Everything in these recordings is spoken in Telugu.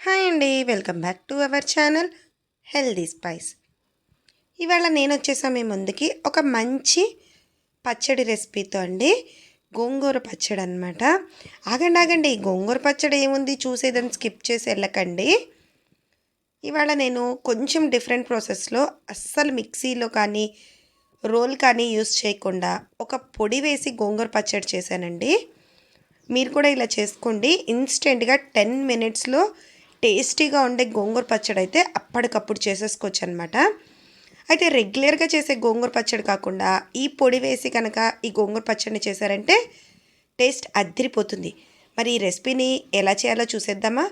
హాయ్ అండి welcome back to our channel Healthy Spice. ఇవాళ నేను వచ్చేసా మీ ముందుకి ఒక మంచి పచ్చడి రెసిపీతో అండి గోంగూర పచ్చడి అనమాట ఆగండి ఆగండి గోంగూర పచ్చడి ఏముంది చూసేదని స్కిప్ చేసి వెళ్ళకండి. ఇవాళ నేను కొంచెం డిఫరెంట్ ప్రాసెస్లో అస్సలు మిక్సీలో కానీ రోల్ కానీ యూస్ చేయకుండా ఒక పొడి వేసి గోంగూర పచ్చడి చేశానండి. మీరు కూడా ఇలా చేసుకోండి ఇన్స్టెంట్గా టెన్ మినిట్స్లో టేస్టీగా ఉండే గోంగూర పచ్చడి అయితే అప్పటికప్పుడు చేసేసుకోవచ్చు అనమాట అయితే రెగ్యులర్గా చేసే గోంగూర పచ్చడి కాకుండా ఈ పొడి వేసి కనుక ఈ గోంగూర పచ్చడిని చేశారంటే టేస్ట్ అద్దరిపోతుంది మరి ఈ రెసిపీని ఎలా చేయాలో చూసేద్దామా?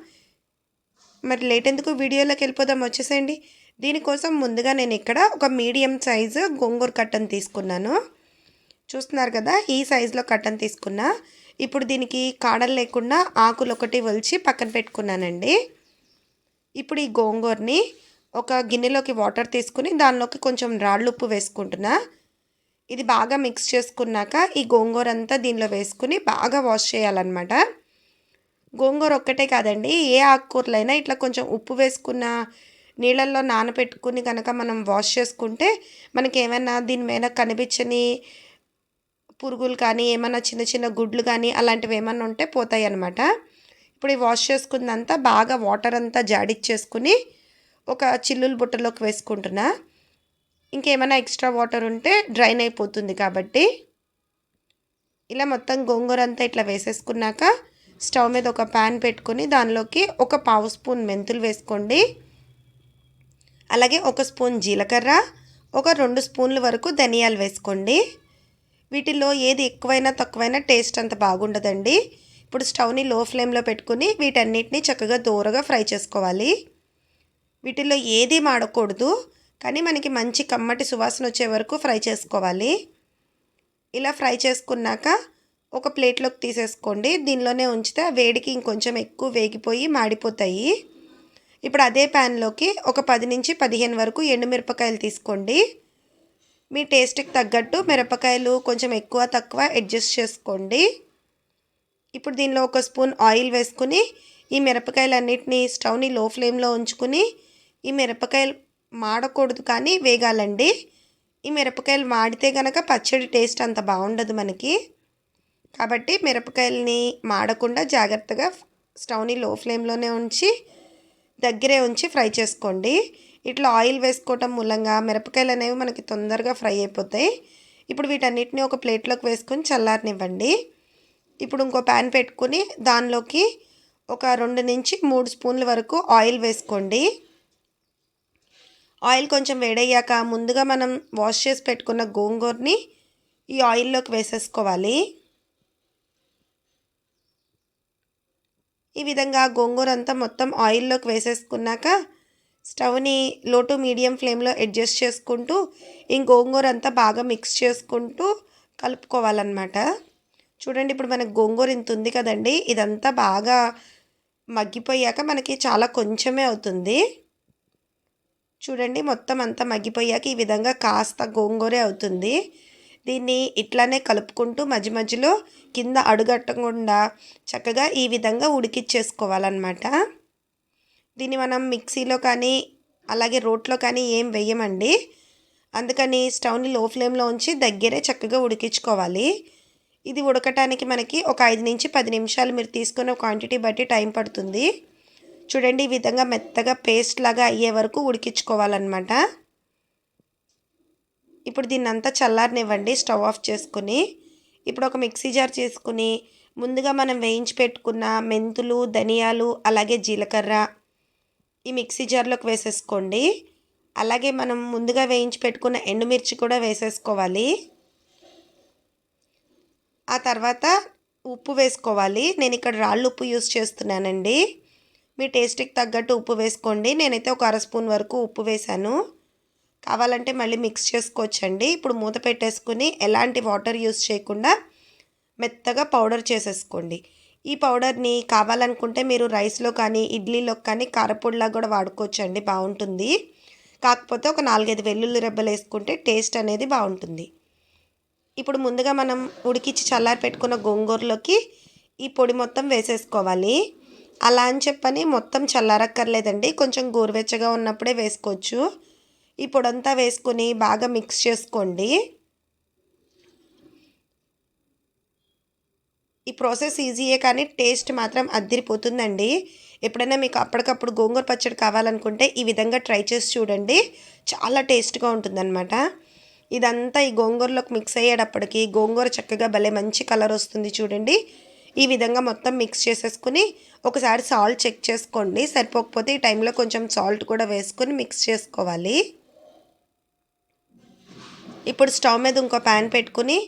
మరి లేట్ ఎందుకు వీడియోలోకి వెళ్ళిపోదాం వచ్చేసేయండి. దీనికోసం ముందుగా నేను ఇక్కడ ఒక మీడియం సైజు గోంగూర కట్టను తీసుకున్నాను. చూస్తున్నారు కదా ఈ సైజులో కట్టను తీసుకున్నా. ఇప్పుడు దీనికి కాడలు లేకుండా ఆకులు ఒకటి ఒలిచి పక్కన పెట్టుకున్నానండి. ఇప్పుడు ఈ గోంగూరని ఒక గిన్నెలోకి వాటర్ తీసుకుని దానిలోకి కొంచెం రాళ్ళు ఉప్పు వేసుకుంటున్నా. ఇది బాగా మిక్స్ చేసుకున్నాక ఈ గోంగూర అంతా దీనిలో వేసుకుని బాగా వాష్ చేయాలన్నమాట. గోంగూర ఒక్కటే కాదండి ఏ ఆకుకూరలైనా ఇట్లా కొంచెం ఉప్పు వేసుకున్న నీళ్ళల్లో నానబెట్టుకుని కనుక మనం వాష్ చేసుకుంటే మనకి ఏమైనా దీని మీద కనిపించని పురుగులు కానీ ఏమైనా చిన్న చిన్న గుడ్లు కానీ అలాంటివి ఏమైనా ఉంటే పోతాయి అన్నమాట ఇప్పుడు ఈ వాష్ చేసుకున్నంతా బాగా వాటర్ అంతా జాడిచ్చేసుకుని ఒక చిల్లుల బుట్టలోకి వేసుకుంటున్నా. ఇంకేమైనా ఎక్స్ట్రా వాటర్ ఉంటే డ్రైన్ అయిపోతుంది కాబట్టి ఇలా మొత్తం గోంగూర అంతా ఇట్లా వేసేసుకున్నాక స్టవ్ మీద ఒక ప్యాన్ పెట్టుకొని దానిలోకి ఒక పావు స్పూన్ మెంతులు వేసుకోండి. అలాగే ఒక స్పూన్ జీలకర్ర ఒక రెండు స్పూన్ల వరకు ధనియాలు వేసుకోండి. వీటిల్లో ఏది ఎక్కువైనా తక్కువైనా టేస్ట్ అంత బాగుండదండి. ఇప్పుడు స్టవ్ని లో ఫ్లేమ్లో పెట్టుకుని వీటన్నిటిని చక్కగా దూరగా ఫ్రై చేసుకోవాలి. వీటిల్లో ఏది మాడకూడదు కానీ మనకి మంచి కమ్మటి సువాసన వచ్చే వరకు ఫ్రై చేసుకోవాలి. ఇలా ఫ్రై చేసుకున్నాక ఒక ప్లేట్లోకి తీసేసుకోండి. దీనిలోనే ఉంచితే వేడికి ఇంకొంచెం ఎక్కువ వేగిపోయి మాడిపోతాయి. ఇప్పుడు అదే ప్యాన్లోకి ఒక పది నుంచి పదిహేను వరకు ఎండుమిరపకాయలు తీసుకోండి. మీ టేస్ట్కి తగ్గట్టు మిరపకాయలు కొంచెం ఎక్కువ తక్కువ అడ్జస్ట్ చేసుకోండి. ఇప్పుడు దీనిలో ఒక స్పూన్ ఆయిల్ వేసుకుని ఈ మిరపకాయలన్నిటిని స్టవ్ని లో ఫ్లేమ్లో ఉంచుకుని ఈ మిరపకాయలు మాడకూడదు కానీ వేగాలండి. ఈ మిరపకాయలు మాడితే కనుక పచ్చడి టేస్ట్ అంత బాగుండదు మనకి. కాబట్టి మిరపకాయలని మాడకుండా జాగ్రత్తగా స్టవ్ని లో ఫ్లేమ్లోనే ఉంచి దగ్గరే ఉంచి ఫ్రై చేసుకోండి. ఇట్లా ఆయిల్ వేసుకోవటం మూలంగా మిరపకాయలు అనేవి మనకి తొందరగా ఫ్రై అయిపోతాయి. ఇప్పుడు వీటన్నిటిని ఒక ప్లేట్లోకి వేసుకొని చల్లారనివ్వండి. ఇప్పుడు ఇంకో ప్యాన్ పెట్టుకుని దానిలోకి ఒక రెండు నుంచి మూడు స్పూన్ల వరకు ఆయిల్ వేసుకోండి. ఆయిల్ కొంచెం వేడయ్యాక ముందుగా మనం వాష్ చేసి పెట్టుకున్న గోంగూరని ఈ ఆయిల్లోకి వేసేసుకోవాలి. ఈ విధంగా గోంగూర అంతా మొత్తం ఆయిల్లోకి వేసేసుకున్నాక స్టవ్ని లో టు మీడియం ఫ్లేమ్లో అడ్జస్ట్ చేసుకుంటూ ఈ గోంగూర అంతా బాగా మిక్స్ చేసుకుంటూ కలుపుకోవాలన్నమాట. చూడండి ఇప్పుడు మనకు గోంగూర ఇంత ఉంది కదండి. ఇదంతా బాగా మగ్గిపోయాక మనకి చాలా కొంచెమే అవుతుంది. చూడండి మొత్తం అంతా మగ్గిపోయాక ఈ విధంగా కాస్త గోంగూరే అవుతుంది. దీన్ని ఇట్లానే కలుపుకుంటూ మధ్య మధ్యలో కింద అడుగట్టకుండా చక్కగా ఈ విధంగా ఉడికిచ్చేసుకోవాలన్నమాట. దీన్ని మనం మిక్సీలో కానీ అలాగే రోట్లో కానీ ఏం వేయమండి. అందుకని స్టవ్ని లో ఫ్లేమ్లో ఉంచి దగ్గరే చక్కగా ఉడికించుకోవాలి. ఇది ఉడకటానికి మనకి ఒక ఐదు నుంచి పది నిమిషాలు మీరు తీసుకున్న క్వాంటిటీ బట్టి టైం పడుతుంది. చూడండి ఈ విధంగా మెత్తగా పేస్ట్ లాగా అయ్యే వరకు ఉడికించుకోవాలన్నమాట. ఇప్పుడు దీన్ని అంతా చల్లారనివ్వండి స్టవ్ ఆఫ్ చేసుకుని. ఇప్పుడు ఒక మిక్సీ జార్ చేసుకుని ముందుగా మనం వేయించి పెట్టుకున్న మెంతులు ధనియాలు అలాగే జీలకర్ర ఈ మిక్సీ జార్లోకి వేసేసుకోండి. అలాగే మనం ముందుగా వేయించి పెట్టుకున్న ఎండుమిర్చి కూడా వేసేసుకోవాలి. ఆ తర్వాత ఉప్పు వేసుకోవాలి. నేను ఇక్కడ రాళ్ళు ఉప్పు యూస్ చేస్తున్నానండి. మీ టేస్ట్కి తగ్గట్టు ఉప్పు వేసుకోండి. నేనైతే ఒక అర స్పూన్ వరకు ఉప్పు వేశాను. కావాలంటే మళ్ళీ మిక్స్ చేసుకోవచ్చండి. ఇప్పుడు మూత పెట్టేసుకుని ఎలాంటి వాటర్ యూస్ చేయకుండా మెత్తగా పౌడర్ చేసేసుకోండి. ఈ పౌడర్ని కావాలనుకుంటే మీరు రైస్లో కానీ ఇడ్లీలో కానీ కారపొడిలా కూడా వాడుకోవచ్చు అండి బాగుంటుంది. కాకపోతే ఒక నాలుగైదు వెల్లుల్లి రెబ్బలు వేసుకుంటే టేస్ట్ అనేది బాగుంటుంది. ఇప్పుడు ముందుగా మనం ఉడికిచ్చి చల్లారి పెట్టుకున్న గోంగూరలోకి ఈ పొడి మొత్తం వేసేసుకోవాలి. అలా అని చెప్పని మొత్తం చల్లారక్కర్లేదండి. కొంచెం గోరువెచ్చగా ఉన్నప్పుడే వేసుకోవచ్చు. ఈ పొడంతా వేసుకొని బాగా మిక్స్ చేసుకోండి. ఈ ప్రాసెస్ ఈజీయే కానీ టేస్ట్ మాత్రం అద్దిరిపోతుందండి. ఎప్పుడైనా మీకు అప్పటికప్పుడు గోంగూర పచ్చడి కావాలనుకుంటే ఈ విధంగా ట్రై చేసి చూడండి. చాలా టేస్ట్గా ఉంటుందన్నమాట. ఇదంతా ఈ గోంగూరలోకి మిక్స్ అయ్యేటప్పటికి గోంగూర చక్కగా భలే మంచి కలర్ వస్తుంది చూడండి. ఈ విధంగా మొత్తం మిక్స్ చేసేసుకుని ఒకసారి సాల్ట్ చెక్ చేసుకోండి. సరిపోకపోతే ఈ టైంలో కొంచెం సాల్ట్ కూడా వేసుకొని మిక్స్ చేసుకోవాలి. ఇప్పుడు స్టవ్ మీద ఇంకో ప్యాన్ పెట్టుకుని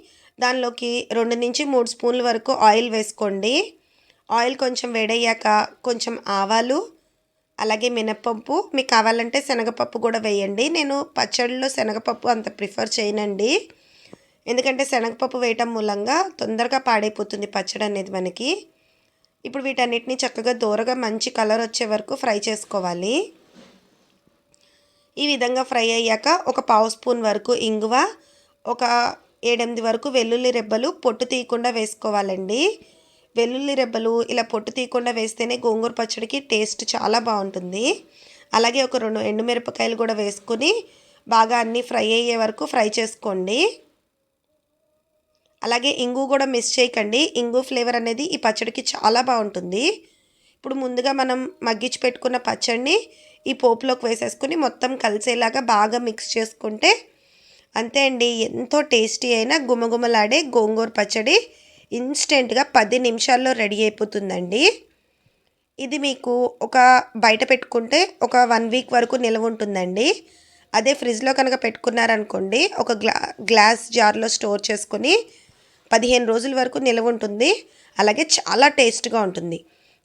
దానిలోకి రెండు నుంచి మూడు స్పూన్ల వరకు ఆయిల్ వేసుకోండి. ఆయిల్ కొంచెం వేడయ్యాక కొంచెం ఆవాలు అలాగే మినప్పప్పు. మీకు కావాలంటే శనగపప్పు కూడా వేయండి. నేను పచ్చడిలో శనగపప్పు అంత ప్రిఫర్ చేయనండి. ఎందుకంటే శనగపప్పు వేయటం మూలంగా తొందరగా పాడైపోతుంది పచ్చడి అనేది మనకి. ఇప్పుడు వీటన్నిటిని చక్కగా దూరగా మంచి కలర్ వచ్చే వరకు ఫ్రై చేసుకోవాలి. ఈ విధంగా ఫ్రై అయ్యాక ఒక పావు స్పూన్ వరకు ఇంగువ ఒక ఏడెనిమిది వరకు వెల్లుల్లి రెబ్బలు పొట్టు తీయకుండా వేసుకోవాలండి. వెల్లుల్లి రెబ్బలు ఇలా పొట్టు తీయకుండా వేస్తేనే గోంగూర పచ్చడికి టేస్ట్ చాలా బాగుంటుంది. అలాగే ఒక రెండు ఎండుమిరపకాయలు కూడా వేసుకుని బాగా అన్నీ ఫ్రై అయ్యే వరకు ఫ్రై చేసుకోండి. అలాగే ఇంగు కూడా మిస్ చేయకండి. ఇంగు ఫ్లేవర్ అనేది ఈ పచ్చడికి చాలా బాగుంటుంది. ఇప్పుడు ముందుగా మనం మగ్గించి పెట్టుకున్న పచ్చడిని ఈ పోపులోకి వేసేసుకుని మొత్తం కలిసేలాగా బాగా మిక్స్ చేసుకుంటే అంతే అండి. ఎంతో టేస్టీ అయిన గుమగుమలాడే గోంగూర పచ్చడి ఇన్స్టెంట్గా పది నిమిషాల్లో రెడీ అయిపోతుందండి. ఇది మీకు ఒక బయట పెట్టుకుంటే ఒక వన్ వీక్ వరకు నిల్వ ఉంటుందండి. అదే ఫ్రిడ్జ్లో కనుక పెట్టుకున్నారనుకోండి ఒక గ్లా గ్లాస్ జార్లో స్టోర్ చేసుకొని పదిహేను రోజుల వరకు నిల్వ ఉంటుంది. అలాగే చాలా టేస్ట్గా ఉంటుంది.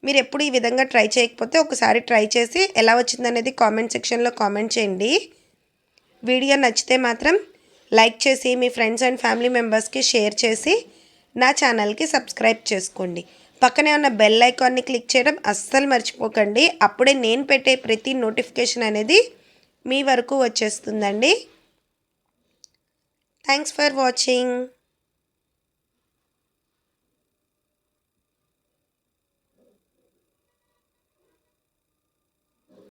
మీరు ఎప్పుడు ఈ విధంగా ట్రై చేయకపోతే ఒకసారి ట్రై చేసి ఎలా వచ్చిందనేది కామెంట్ సెక్షన్లో కామెంట్ చేయండి. వీడియో నచ్చితే మాత్రం లైక్ చేసి మీ ఫ్రెండ్స్ అండ్ ఫ్యామిలీ మెంబర్స్కి షేర్ చేసి నా ఛానల్కి సబ్స్క్రైబ్ చేసుకోండి. పక్కనే ఉన్న బెల్ ఐకాన్ని క్లిక్ చేయడం అస్సలు మర్చిపోకండి. అప్పుడే నేను పెట్టే ప్రతి నోటిఫికేషన్ అనేది మీ వరకు వచ్చేస్తుందండి. Thanks for watching.